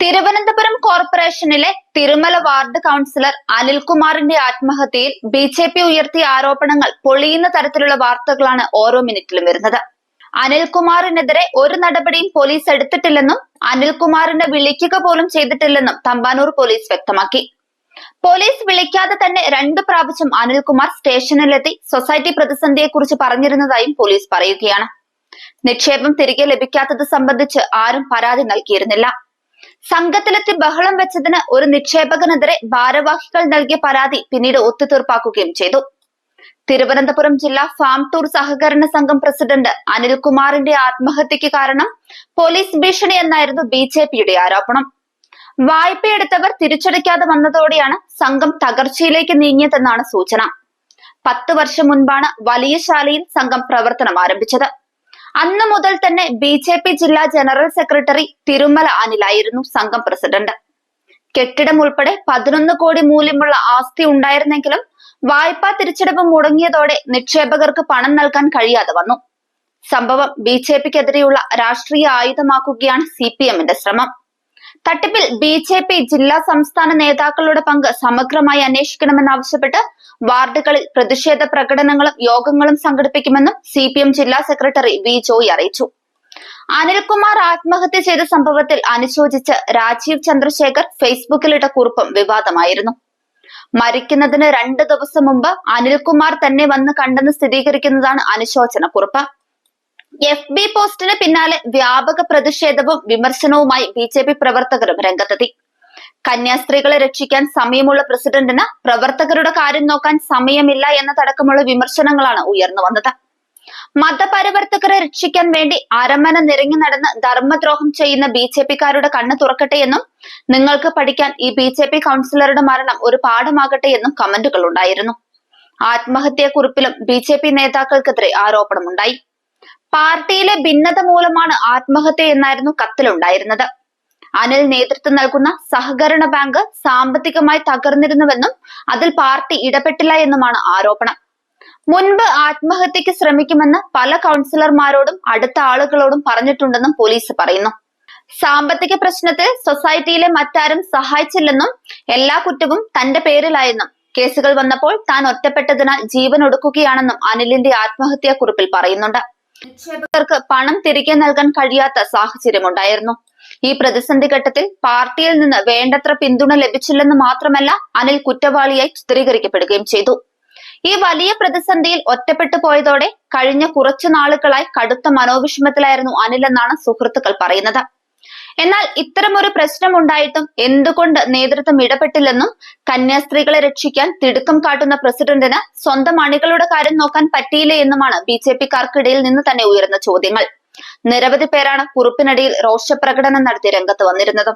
തിരുവനന്തപുരം കോർപ്പറേഷനിലെ Thirumala ward councillor അനിൽകുമാറിന്റെ ആത്മഹത്യയിൽ ബി ജെ പി ഉയർത്തിയ ആരോപണങ്ങൾ പൊളിയുന്ന തരത്തിലുള്ള വാർത്തകളാണ് ഓരോ മിനിറ്റിലും വരുന്നത്. അനിൽകുമാറിനെതിരെ ഒരു നടപടിയും പോലീസ് എടുത്തിട്ടില്ലെന്നും അനിൽകുമാറിനെ വിളിക്കുക പോലും ചെയ്തിട്ടില്ലെന്നും തമ്പാനൂർ പോലീസ് വ്യക്തമാക്കി. പോലീസ് വിളിക്കാതെ തന്നെ രണ്ടു പ്രാവശ്യം അനിൽകുമാർ സ്റ്റേഷനിലെത്തി സൊസൈറ്റി പ്രതിസന്ധിയെക്കുറിച്ച് പറഞ്ഞിരുന്നതായും പോലീസ് പറയുകയാണ്. നിക്ഷേപം തിരികെ ലഭിക്കാത്തത് സംബന്ധിച്ച് ആരും പരാതി നൽകിയിരുന്നില്ല. സംഘത്തിലെത്തി ബഹളം വെച്ചതിന് ഒരു നിക്ഷേപകനെതിരെ ഭാരവാഹികൾ നൽകിയ പരാതി പിന്നീട് ഒത്തുതീർപ്പാക്കുകയും ചെയ്തു. തിരുവനന്തപുരം ജില്ലാ ഫാം ടൂർ സഹകരണ സംഘം പ്രസിഡന്റ് അനിൽകുമാറിന്റെ ആത്മഹത്യക്ക് കാരണം പോലീസ് ഭീഷണി എന്നായിരുന്നു ബി ജെ പിയുടെ ആരോപണം. വായ്പയെടുത്തവർ തിരിച്ചടയ്ക്കാതെ വന്നതോടെയാണ് സംഘം തകർച്ചയിലേക്ക് നീങ്ങിയതെന്നാണ് സൂചന. പത്ത് വർഷം മുൻപാണ് വലിയ ശാലയിൽ സംഘം പ്രവർത്തനം ആരംഭിച്ചത്. അന്ന് മുതൽ തന്നെ ബി ജെ പി ജില്ലാ ജനറൽ സെക്രട്ടറി തിരുമല അനിലായിരുന്നു സംഘം പ്രസിഡന്റ്. കെട്ടിടം ഉൾപ്പെടെ പതിനൊന്ന് കോടി മൂല്യമുള്ള ആസ്തി ഉണ്ടായിരുന്നെങ്കിലും വായ്പാ തിരിച്ചടവ് മുടങ്ങിയതോടെ നിക്ഷേപകർക്ക് പണം നൽകാൻ കഴിയാതെ വന്നു. സംഭവം ബി ജെ പിക്കെതിരെയുള്ള രാഷ്ട്രീയ ആയുധമാക്കുകയാണ് സി പി എമ്മിന്റെ ശ്രമം. തട്ടിപ്പിൽ ബി ജെ പി ജില്ലാ സംസ്ഥാന നേതാക്കളുടെ പങ്ക് സമഗ്രമായി അന്വേഷിക്കണമെന്നാവശ്യപ്പെട്ട് വാർഡുകളിൽ പ്രതിഷേധ പ്രകടനങ്ങളും യോഗങ്ങളും സംഘടിപ്പിക്കുമെന്നും സി പി എം ജില്ലാ സെക്രട്ടറി വി ജോയ് അറിയിച്ചു. അനിൽകുമാർ ആത്മഹത്യ ചെയ്ത സംഭവത്തിൽ അനുശോചിച്ച് രാജീവ് ചന്ദ്രശേഖർ ഫേസ്ബുക്കിലിട്ട കുറിപ്പും വിവാദമായിരുന്നു. മരിക്കുന്നതിന് രണ്ട് ദിവസം മുമ്പ് അനിൽകുമാർ തന്നെ വന്ന് കണ്ടെന്ന് സ്ഥിരീകരിക്കുന്നതാണ് അനുശോചന കുറിപ്പ്. എഫ് ബി പോസ്റ്റിന് പിന്നാലെ വ്യാപക പ്രതിഷേധവും വിമർശനവുമായി ബി ജെ പി പ്രവർത്തകരും രംഗത്തെത്തി. കന്യാസ്ത്രീകളെ രക്ഷിക്കാൻ സമയമുള്ള പ്രസിഡന്റിന് പ്രവർത്തകരുടെ കാര്യം നോക്കാൻ സമയമില്ല എന്നതടക്കമുള്ള വിമർശനങ്ങളാണ് ഉയർന്നു വന്നത്. മതപരിവർത്തകരെ രക്ഷിക്കാൻ വേണ്ടി അരമന നിരങ്ങി നടന്ന് ധർമ്മദ്രോഹം ചെയ്യുന്ന ബി ജെ പിക്കാരുടെ കണ്ണ് തുറക്കട്ടെ എന്നും നിങ്ങൾക്ക് പഠിക്കാൻ ഈ ബി ജെ പി കൗൺസിലറുടെ മരണം ഒരു പാഠമാകട്ടെ എന്നും കമന്റുകൾ ഉണ്ടായിരുന്നു. ആത്മഹത്യാ കുറിപ്പിലും ബി ജെ പി നേതാക്കൾക്കെതിരെ ആരോപണമുണ്ടായി. പാർട്ടിയിലെ ഭിന്നത മൂലമാണ് ആത്മഹത്യ എന്നായിരുന്നു കത്തിലുണ്ടായിരുന്നത്. അനിൽ നേതൃത്വം നൽകുന്ന സഹകരണ ബാങ്ക് സാമ്പത്തികമായി തകർന്നിരുന്നുവെന്നും അതിൽ പാർട്ടി ഇടപെട്ടില്ല എന്നുമാണ് ആരോപണം. മുൻപ് ആത്മഹത്യക്ക് ശ്രമിക്കുമെന്ന് പല കൗൺസിലർമാരോടും അടുത്ത ആളുകളോടും പറഞ്ഞിട്ടുണ്ടെന്നും പോലീസ് പറയുന്നു. സാമ്പത്തിക പ്രശ്നത്തിൽ സൊസൈറ്റിയിലെ മറ്റാരും സഹായിച്ചില്ലെന്നും എല്ലാ കുറ്റവും തന്റെ പേരിലായെന്നും കേസുകൾ വന്നപ്പോൾ താൻ ഒറ്റപ്പെട്ടതിനാൽ ജീവൻ ഒടുക്കുകയാണെന്നും അനിലിന്റെ ആത്മഹത്യാ കുറിപ്പിൽ പറയുന്നുണ്ട്. നിക്ഷേപകർക്ക് പണം തിരികെ നൽകാൻ കഴിയാത്ത സാഹചര്യമുണ്ടായിരുന്നു. ഈ പ്രതിസന്ധി ഘട്ടത്തിൽ പാർട്ടിയിൽ നിന്ന് വേണ്ടത്ര പിന്തുണ ലഭിച്ചില്ലെന്ന് മാത്രമല്ല അനിൽ കുറ്റവാളിയായി ചിത്രീകരിക്കപ്പെടുകയും ചെയ്തു. ഈ വലിയ പ്രതിസന്ധിയിൽ ഒറ്റപ്പെട്ടു പോയതോടെ കഴിഞ്ഞ കുറച്ചു നാളുകളായി കടുത്ത മനോവിഷമത്തിലായിരുന്നു അനിൽ എന്നാണ് സുഹൃത്തുക്കൾ പറയുന്നത്. എന്നാൽ ഇത്തരമൊരു പ്രശ്നം ഉണ്ടായിട്ടും എന്തുകൊണ്ട് നേതൃത്വം ഇടപെട്ടില്ലെന്നും കന്യാസ്ത്രീകളെ രക്ഷിക്കാൻ തിടുക്കം കാട്ടുന്ന പ്രസിഡന്റിന് സ്വന്തം അണികളുടെ കാര്യം നോക്കാൻ പറ്റിയില്ലേ എന്നുമാണ് ബി ജെ പിക്കാർക്കിടയിൽ നിന്ന് തന്നെ ഉയർന്ന ചോദ്യങ്ങൾ. നിരവധി പേരാണ് കുറിപ്പിനടിയിൽ രോഷപ്രകടനം നടത്തി രംഗത്ത് വന്നിരുന്നത്.